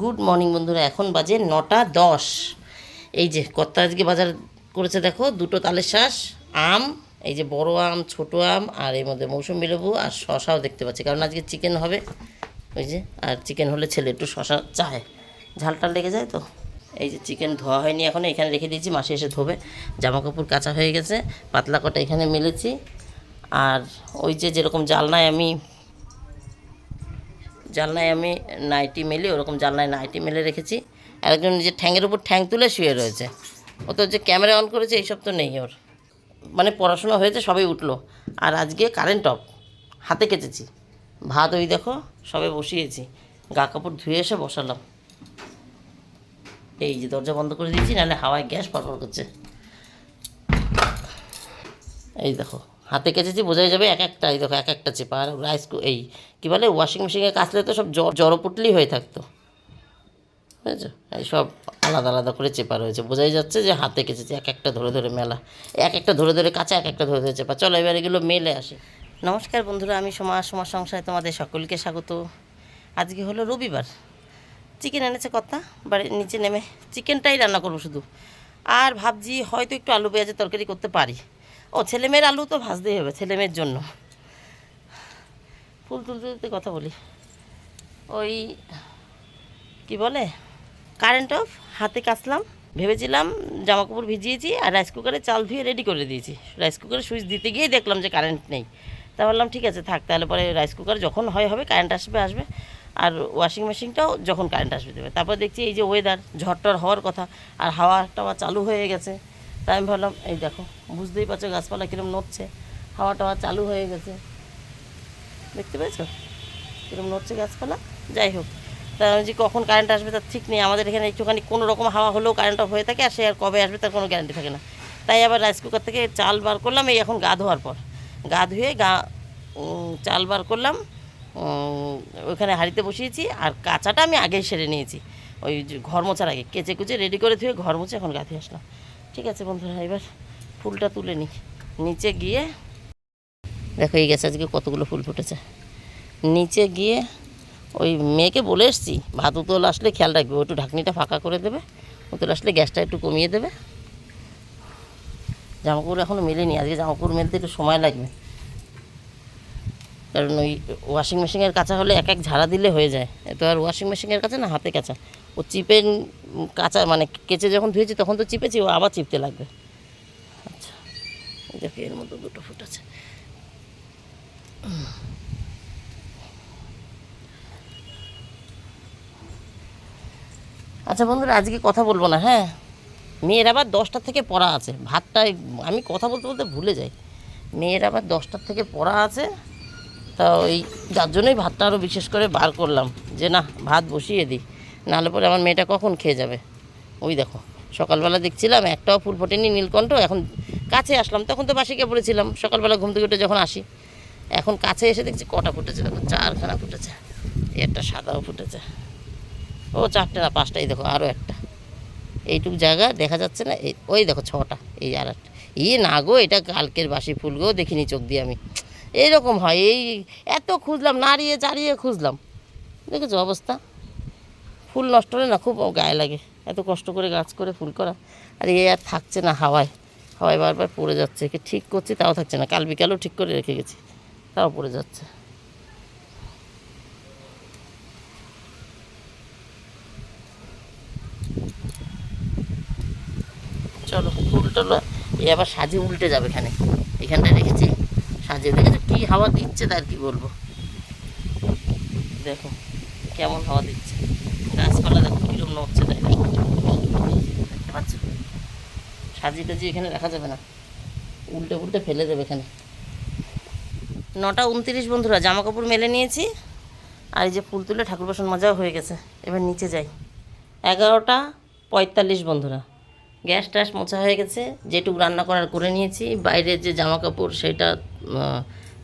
Good morning বন্ধুরা, এখন বাজে নটা দশ। এই যে কত্তা আজকে বাজার করেছে দেখো, দুটো তালের শ্বাস আম, এই যে বড় আম, ছোট আম, আর এর মধ্যে মৌসুমি লেবু আর শশাও দেখতে পাচ্ছি। কারণ আজকে চিকেন হবে, ওই যে, আর চিকেন হলে ছেলে একটু শশা চায়। ঝালটা লেগে যায় তো? এই যে চিকেন ধোয়া হয়নি এখন, এখানে রেখে দিয়েছি, মাসে এসে ধোবে। জামা কাপড় কাঁচা হয়ে গেছে, পাতলা কটা এখানে মেলেছি। আর ওই যে যেরকম জালনায় আমি জানলায় আমি নাইটি মেলি, ওরকম জানলায় নাইটি মেলে রেখেছি। আর একজন নিজের ঠ্যাঙের উপর ঠ্যাং তুলে শুয়ে রয়েছে। ও তো যে ক্যামেরা অন করেছে, এইসব তো নেই ওর। মানে পড়াশোনা হয়েছে, সবাই উঠল। আর আজকে কারেন্ট অফ, হাতে কেচেছি। ভাত ওই দেখো, সবে বসিয়েছি। গা কাপড় ধুয়ে এসে বসালাম। এই যে দরজা বন্ধ করে দিয়েছি, নাহলে হাওয়ায় গ্যাস পরপর করছে। এই দেখো। হাতে কেচেছি, বোঝাই যাবে এক একটা, এই দেখো, এক একটা চেপা আর রাইস এই, কী বলে ওয়াশিং মেশিনে কাচলে তো সব জড়পুটলি হয়ে থাকতো। বুঝেছ? এই সব আলাদা আলাদা করে চেপা রয়েছে। বোঝাই যাচ্ছে যে হাতে কেচেছি, এক একটা ধরে ধরে মেলা। এক একটা ধরে ধরে কাঁচা, এক একটা ধরে ধরে চেপা। চলো এবার এগুলো মেলে আসে। নমস্কার বন্ধুরা, আমি সমাজ সমাজ সংসারে তোমাদের সকলকে স্বাগত। আজকে হলো রবিবার। চিকেন এনেছে কথা বাড়ির নিচে নেমে চিকেনটাই রান্না করব শুধু। আর ভাবছি হয়তো একটু আলু পেঁয়াজের তরকারি করতে পারি। ও ছেলেমেয়ের আলু তো ভাজতেই হবে ছেলেমেয়ের জন্য। ফুল তুলতে তুলতে কথা বলি। ওই, কি বলে? কারেন্ট অফ হাতে কাচলাম, ভেবেছিলাম জামা কাপড় ভিজিয়েছি আর রাইস কুকারে চাল ধুয়ে রেডি করে দিয়েছি। রাইস কুকারে সুইচ দিতে গিয়েই দেখলাম যে কারেন্ট নেই। তা বললাম ঠিক আছে, থাক, তাহলে পরে রাইস কুকার যখন হয়, হবে কারেন্ট আসবে আসবে। আর ওয়াশিং মেশিনটাও যখন কারেন্ট আসবে, দেবে। তারপর দেখছি এই যে ওয়েদার ঝড়টর হওয়ার কথা। আর হাওয়া টাওয়া চালু হয়ে গেছে। তাই আমি ভাবলাম, এই দেখো, বুঝতেই পারছ গাছপালা কীরকম নড়ছে। হাওয়া টাওয়া চালু হয়ে গেছে। দেখতে পেয়েছ? কিরম নড়ছে গাছপালা? যাই হোক, তা আমি যে কখন কারেন্ট আসবে তার ঠিক নেই। আমাদের এখানে একটুখানি কোনো রকম হাওয়া হলেও কারেন্ট অফ হয়ে থাকে, আর সে আর কবে আসবে তার কোনো গ্যারান্টি থাকে না। তাই আবার রাইস কুকার থেকে চাল বার করলাম, এই এখন গা ধোয়ার পর। গা ধুয়ে গা চাল বার করলাম ওইখানে হাঁড়িতে বসিয়েছি, আর কাঁচাটা আমি আগেই সেরে নিয়েছি। ওই ঘর মোছার আগে, কেচে কুচে রেডি করে ধুয়ে ঘর মুছে এখন গা ধুয়ে আসলাম। ঠিক আছে বন্ধুরা, এবার ফুলটা তুলে নিই। নিচে গিয়ে দেখো, এই গেছে আজকে কতগুলো ফুল ফুটেছে। নিচে গিয়ে ওই মেয়েকে বলে এসছি, ভাত উতল আসলে খেয়াল রাখবে একটু ঢাকনিটা ফাঁকা করে দেবে, উতল আসলে গ্যাসটা একটু কমিয়ে দেবে। জামাকাপড় এখনও মেলেনি, আজকে জামাকাপড় মেলতে একটু সময় লাগবে। কারণ ওই ওয়াশিং মেশিনের কাঁচা হলে এক এক ঝাড়া দিলে হয়ে যায়। তো আর ওয়াশিং মেশিনের কাছে না, হাতে কাঁচা। ও চিপে কাঁচা মানে কেচে যখন ধুয়েছি তখন তো চিপেছি, ও আবার চিপতে লাগবে। আচ্ছা দেখো এর মধ্যে দুটো ফুট আছে। আচ্ছা বন্ধুরা, আজকে কথা বলব না হ্যাঁ? মেয়ের আবার দশটার থেকে পড়া আছে। ভাতটাই আমি কথা বলতে বলতে ভুলে যাই। মেয়ের আবার দশটার থেকে পড়া আছে। তা ওই যার জন্যই ভাতটা আরও বিশেষ করে বার করলাম। যে না, ভাত বসিয়ে দিই। নাহলে পরে আমার মেয়েটা কখন খেয়ে যাবে? ওই দেখো, সকালবেলা দেখছিলাম একটাও ফুল ফোটেনি নীলকণ্ঠ। এখন কাছে আসলাম, তখন তো বাসিকে পড়েছিলাম সকালবেলা ঘুম থেকে উঠে যখন আসি। এখন কাছে এসে দেখছি কটা ফুটেছে দেখো, চারখানা ফুটেছে। একটা সাদাও ফুটেছে। ও চারটে না পাঁচটাই দেখো আরও একটা। এইটুকু জায়গা দেখা যাচ্ছে না, এই, ওই দেখো ছটা, এই আর একটা। ই না গো, এটা কালকের বাসি ফুল গো, দেখিনি চোখ দিয়ে আমি। এইরকম হয়, এই এত খুঁজলাম, নাড়িয়ে চাড়িয়ে খুঁজলাম। দেখেছ অবস্থা? ফুল নষ্ট হলে না খুব গায়ে লাগে, এত কষ্ট করে গাছ করে ফুল করা। আর এ আর থাকছে না হাওয়ায় হাওয়ায় বারবার পড়ে যাচ্ছে, একে ঠিক করছি তাও থাকছে না, কাল বিকালেও ঠিক করে রেখে গেছি, তাও পড়ে যাচ্ছে। চলো ফুল টলো এ আবার সাজিয়ে উল্টে যাবে এখানে, এখানটায় রেখেছি। সাজিয়ে দেখেছ কী হাওয়া দিচ্ছে তার কি বলব? দেখো, কেমন হাওয়া দিচ্ছে। গাছপালা দেখো কীরকম নড়ছে তাই দেখতে পাচ্ছ? সাজিয়ে টাজিয়ে এখানে রাখা যাবে না। উল্টে উল্টে ফেলে দেবে এখানে। নটা উনত্রিশ বন্ধুরা জামা কাপড় মেলে নিয়েছি। আর এই যে ফুল তুলে ঠাকুর বাসন মাজাও হয়ে গেছে। এবার নিচে যাই। এগারোটা পঁয়তাল্লিশ বন্ধুরা। গ্যাস ট্যাস মোছা হয়ে গেছে, যেটুকু রান্না করার করে নিয়েছি। বাইরের যে জামা কাপড় সেটা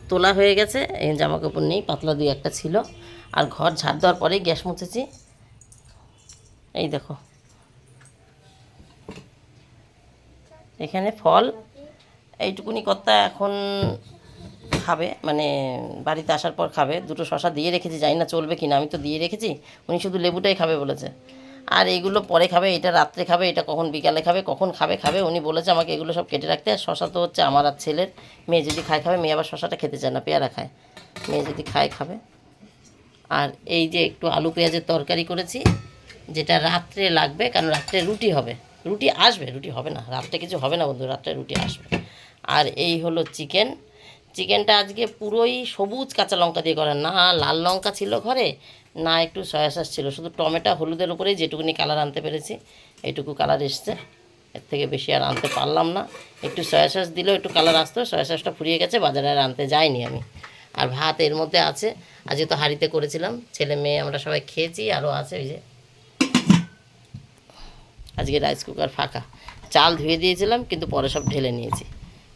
তোলা হয়ে গেছে, এই জামা কাপড় নেই পাতলা দুই একটা ছিল। আর ঘর ঝাড় দেওয়ার পরেই গ্যাস মুছেছি। এই দেখো। এখানে ফল, এইটুকুনি কর্তা এখন খাবে মানে বাড়িতে আসার পর খাবে। দুটো শশা দিয়ে রেখেছি, জানি না চলবে কিনা, আমি তো দিয়ে রেখেছি, উনি শুধু লেবুটাই খাবে বলেছে। আর এইগুলো পরে খাবে, এটা রাত্রে খাবে, এটা কখন বিকালে খাবে, কখন খাবে খাবে? উনি বলেছে, আমাকে এগুলো সব কেটে রাখতে আর শশা তো হচ্ছে আমার আর ছেলের। মেয়ে যদি খায়, খাবে। মেয়ে আবার শশাটা খেতে চায় না, পেয়ারা খায়। মেয়ে যদি খায়, খাবে। আর এই যে একটু আলু পেঁয়াজের তরকারি করেছি, যেটা রাত্রে লাগবে, কারণ রাত্রে রুটি হবে। রুটি আসবে, রুটি হবে না। রাত্রে কিছু হবে না বন্ধু, রাত্রে রুটি আসবে। আর এই হলো চিকেন। চিকেনটা আজকে পুরোই সবুজ কাঁচা লঙ্কা দিয়ে করা। না, লাল লঙ্কা ছিল ঘরে না, একটু সয়া সস ছিল। শুধু টমেটো, হলুদের উপরেই যেটুকুনি কালার আনতে পেরেছি, এইটুকু কালার এসছে। এর থেকে বেশি আর আনতে পারলাম না। একটু সয়া সস দিলেও একটু কালার আসতো সয়া সসটা ফুরিয়ে গেছে, বাজারে আর আনতে যাইনি আমি। আর ভাত এর মধ্যে আছে, আজকে তো হাঁড়িতে করেছিলাম, ছেলে মেয়ে আমরা সবাই খেয়েছি আরও আছে ওই যে। আজকে রাইস কুকার ফাঁকা। চাল ধুয়ে দিয়েছিলাম, কিন্তু পরে সব ঢেলে নিয়েছি।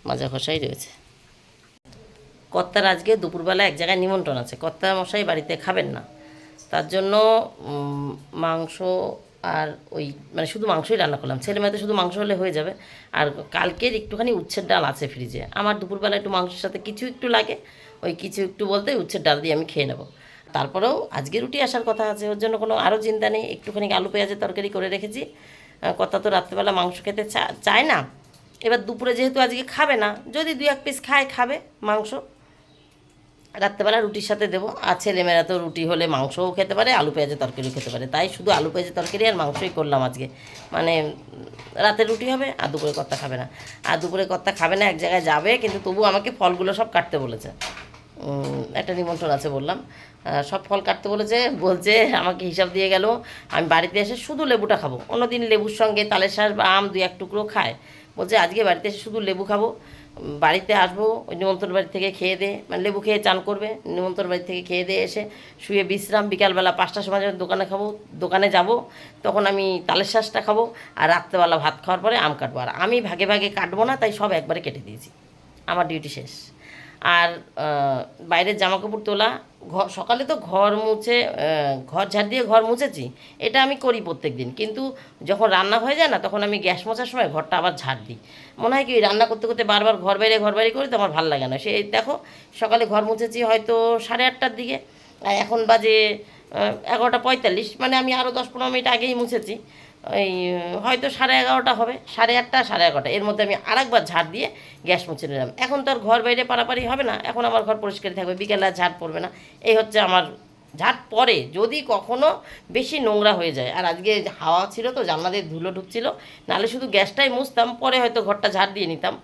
মাজা খসাই রয়েছে। কর্তার আজকে দুপুরবেলা এক জায়গায় নিমন্ত্রণ আছে। কর্তা মশাই বাড়িতে খাবেন না। তার জন্য মাংস আর ওই মানে শুধু মাংসই রান্না করলাম। ছেলে মেয়েতে শুধু মাংস হলে হয়ে যাবে। আর কালকের একটুখানি উচ্ছের ডাল আছে ফ্রিজে আমার দুপুরবেলা একটু মাংসের সাথে কিছু একটু লাগে, ওই কিছু একটু বলতে উচ্ছের ডাল দিয়ে আমি খেয়ে নেব। তারপরেও আজকে রুটি আসার কথা আছে, ওর জন্য কোনো আরও চিন্তা নেই। একটুখানি আলু পেঁয়াজের তরকারি করে রেখেছি। কর্তা তো রাত্রেবেলা মাংস খেতে চায় না। এবার দুপুরে যেহেতু আজকে খাবে না, যদি দুই এক পিস খায়, খাবে মাংস। রাত্রেবেলা রুটির সাথে দেবো। আর ছেলেমেয়েরা তো রুটি হলে মাংসও খেতে পারে, আলু পেঁয়াজের তরকারিও খেতে পারে। তাই শুধু আলু পেঁয়াজের তরকারি আর মাংসই করলাম আজকে। মানে রাতে রুটি হবে, আর দুপুরে কর্তা খাবে না। আর দুপুরে কর্তা খাবে না, এক জায়গায় যাবে, কিন্তু তবু আমাকে ফলগুলো সব কাটতে বলেছে। একটা নিমন্ত্রণ আছে বললাম। সব ফল কাটতে বলেছে, বলছে আমাকে হিসাব দিয়ে গেল, আমি বাড়িতে এসে শুধু লেবুটা খাব। অন্যদিন লেবুর সঙ্গে তালের শাঁস বা আম দুই এক টুকরো খায়। বলছে আজকে বাড়িতে এসে শুধু লেবু খাব। বাড়িতে আসব, ওই নিমন্ত্রণ বাড়ি থেকে খেয়ে দে মানে লেবু খেয়ে চান করবে, নিমন্ত্রণ বাড়ি থেকে খেয়ে দিয়ে এসে শুয়ে বিশ্রাম, বিকালবেলা পাঁচটার সময় যখন দোকানে খাব, দোকানে যাব, তখন আমি তালের শাঁসটা খাব আর রাত্রেবেলা ভাত খাওয়ার পরে আম কাটবো। আর আমি ভাগে ভাগে কাটবো না, তাই সব একবারে কেটে দিয়েছি। আমার ডিউটি শেষ। আর বাইরের জামা কাপড় তোলা ঘর সকালে তো ঘর মুছে ঘর ঝাড় দিয়ে ঘর মুছেছি, এটা আমি করি প্রত্যেক দিন কিন্তু যখন রান্না হয়ে যায় না, তখন আমি গ্যাস মোছার সময় ঘরটা আবার ঝাড় দিই। মনে হয় কি রান্না করতে করতে বারবার ঘর বাইরে ঘর বাইরে করি তো আমার ভালো লাগে না। সে, দেখো, সকালে ঘর মুছেছি হয়তো সাড়ে আটটার দিকে এখন বাজে এগারোটা পঁয়তাল্লিশ মানে আমি আরও দশ পনেরো মিনিট আগেই মুছেছি। ওই হয়তো সাড়ে এগারোটা হবে, সাড়ে আটটা, সাড়ে এগারোটা। এর মধ্যে আমি আরেকবার ঝাড় দিয়ে গ্যাস মুছে নিলাম। এখন তো আর ঘর বাইরে পারাপারি হবে না, এখন আমার ঘর পরিষ্কার থাকবে, বিকেলে আর ঝাড় পড়বে না। এই হচ্ছে আমার ঝাড় পরে, যদি কখনো বেশি নোংরা হয়ে যায়। আর আজকে হাওয়া ছিল তো, জানলা দিয়ে ধুলো ঢুকছিল, নাহলে শুধু গ্যাসটাই মুছতাম, পরে হয়তো ঘরটা ঝাড় দিয়ে নিতাম।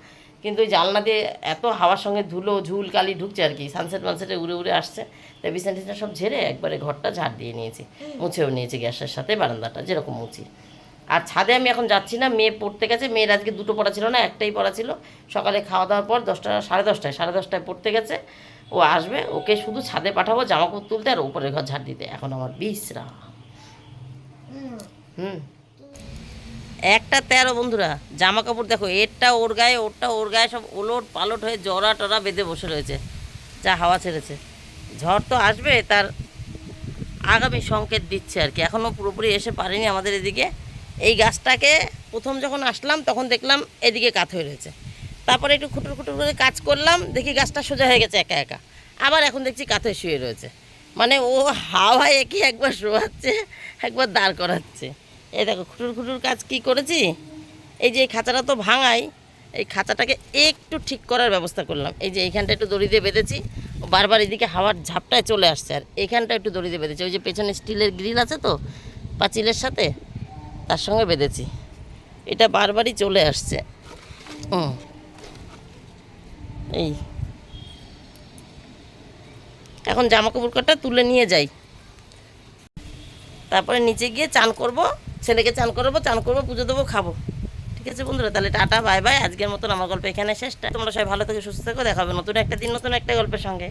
কিন্তু ওই জানলা দিয়ে এত হাওয়ার সঙ্গে ধুলো ঝুল কালি ঢুকছে আর কি। সানসেট মানসেটে উড়ে উড়ে আসছে। তাই বিছানা টিছানা সব ঝেড়ে একবারে ঘরটা ঝাড় দিয়ে নিয়েছি। মুছেও নিয়েছি গ্যাসের সাথে বারান্দাটা যেরকম মুছি। আর ছাদে আমি এখন যাচ্ছি না মেয়ে পড়তে গেছে। মেয়ের আজকে দুটো পড়া ছিল না একটাই পড়া ছিল। সকালে খাওয়া দাওয়ার পর দশটা সাড়ে দশটায় সাড়ে দশটায় পড়তে গেছে। ও আসবে ওকে শুধু ছাদে পাঠাবো জামা কাপড় তুলতে আর উপরের ঘর ঝাড় দিতে। এখন আমার বিশ্রাম। হুম। একটা তেরো বন্ধুরা জামা কাপড় দেখো, এরটা ওর গায়ে, ওরটা ওর গায়ে সব ওলট পালট হয়ে জরা টরা বেঁধে বসে রয়েছে, যা হাওয়া ছেড়েছে। ঝড় তো আসবে, তার আগামী সংকেত দিচ্ছে আর কি। এখনও পুরোপুরি এসে পারেনি আমাদের এদিকে। এই গাছটাকে প্রথম যখন আসলাম, তখন দেখলাম এদিকে কাত হয়ে রয়েছে। তারপরে একটু খুটুর খুটুর করে কাজ করলাম, দেখি গাছটা সোজা হয়ে গেছে একা একা। আবার এখন দেখছি কাত হয়ে শুয়ে রয়েছে। মানে ও হাওয়ায় একই একবার শোয়াচ্ছে, একবার দাঁড় করাচ্ছে। এই দেখো, খুটুর খুটুর কাজ কি করেছি? এই যে এই খাঁচাটা তো ভাঙাই, এই খাঁচাটাকে একটু ঠিক করার ব্যবস্থা করলাম। এই যে এইখানটা একটু দড়ি দিয়ে বেঁধেছি, বারবার এদিকে হাওয়ার ঝাপটায় চলে আসছে, আর এইখানটা একটু দড়ি দিয়ে বেঁধেছি। ওই যে পেছনে স্টিলের গ্রিল আছে তো, পাঁচিলের সাথে, তার সঙ্গে বেঁধেছি। এটা বারবারই চলে আসছে। এই। এখন জামা কাপড় কটা তুলে নিয়ে যাই। তারপরে নিচে গিয়ে চান করব। ছেলেকে চান করব চান করব, পুজো দেবো, খাব। ঠিক আছে বন্ধুরা, তাহলে টাটা, বাই বাই। আজকের মতন আমার গল্প এখানে শেষটা। তোমরা সবাই ভালো থেকে, সুস্থ থাকো দেখাবে নতুন একটা দিন, নতুন একটা গল্পের সঙ্গে।